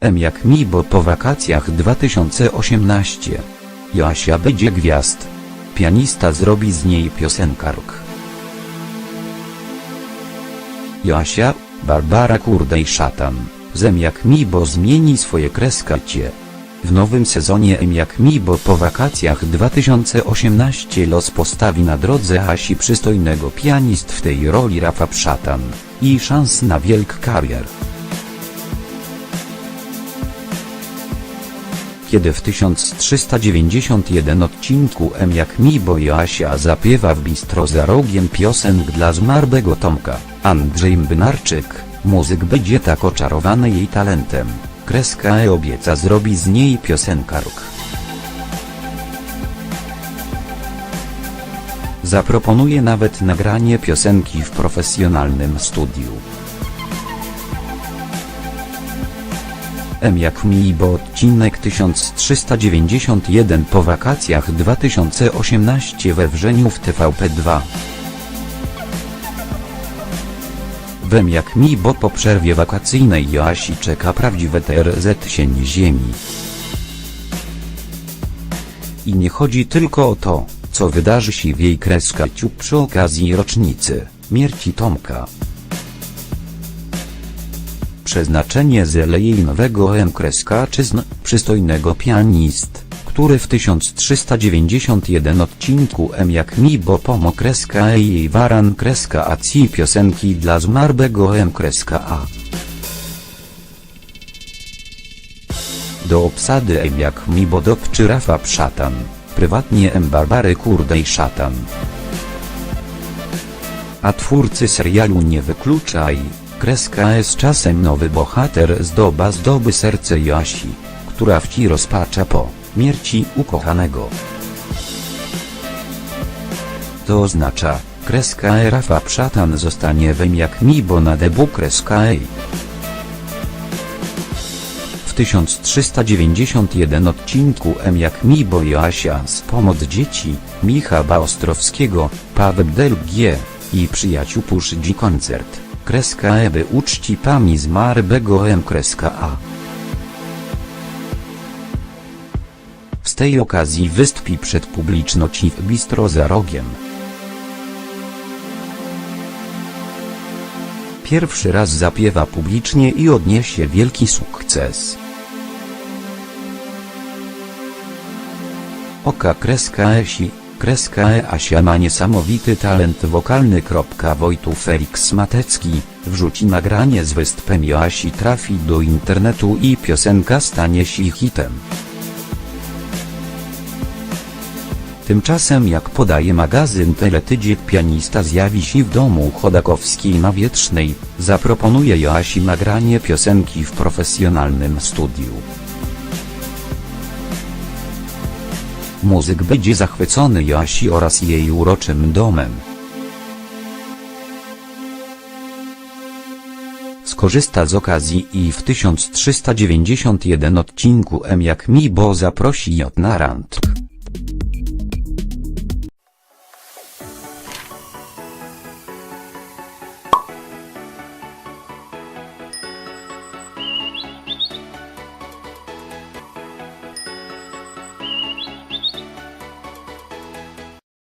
M jak mi bo po wakacjach 2018. Joasia będzie gwiazd. Pianista zrobi z niej piosenkark. Joasia, Barbara Kurdej Szatan, Zem jak mi bo zmieni swoje kreskacie. W nowym sezonie M jak mi bo po wakacjach 2018 los postawi na drodze Asi przystojnego pianist w tej roli Rafa Szatan i szans na wielk karier. Kiedy w 1391 odcinku M jak mi bo Joasia zapiewa w bistro za rogiem piosenk dla zmarłego Tomka, Andrzej Mbynarczyk, muzyk będzie tak oczarowany jej talentem, kreska E obieca zrobi z niej piosenkark. Zaproponuje nawet nagranie piosenki w profesjonalnym studiu. M jak mi bo odcinek 1391 po wakacjach 2018 we wrzeniu w TVP2. Wem jak mi bo po przerwie wakacyjnej Joasi czeka prawdziwe TRZ sień ziemi. I nie chodzi tylko o to, co wydarzy się w jej kreskacciu przy okazji rocznicy, śmierci Tomka. Przeznaczenie zele jej nowego M. Kreskaczyzn, przystojnego pianist, który w 1391 odcinku M jak mi bo kreska jej waran kreska a ci piosenki dla zmarłego M. kreska A. Do obsady M jak mi bo dopczy Rafa Szatan, prywatnie M Barbary Kurdej Szatan. A twórcy serialu nie wykluczaj, kreska jest czasem nowy bohater zdoba zdoby serce Joasi, która wci rozpacza po śmierci ukochanego. To oznacza, kreska E Rafa Szatan zostanie wem jak mi bo na debu kreska E. W 1391 odcinku M jak mi bo Joasia z pomoc dzieci, Michała Ostrowskiego, Paweł Del G. i przyjaciół puszydzi koncert, kreska E by uczci pami zmarłego M kreska A. Z tej okazji wystąpi przed publiczności w bistro za rogiem. Pierwszy raz zapiewa publicznie i odniesie wielki sukces. Oka kreska Esi, kreska E Asia ma niesamowity talent wokalny. Wojtu Felix Matecki, wrzuci nagranie z występem Joasi trafi do internetu i piosenka stanie się hitem. Tymczasem jak podaje magazyn Teletydziek pianista zjawi się w domu Chodakowskiej na Wietrznej, zaproponuje Joasi nagranie piosenki w profesjonalnym studiu. Muzyk będzie zachwycony Joasi oraz jej uroczym domem. Skorzysta z okazji i w 1391 odcinku M jak mi bo zaprosi J na randkę.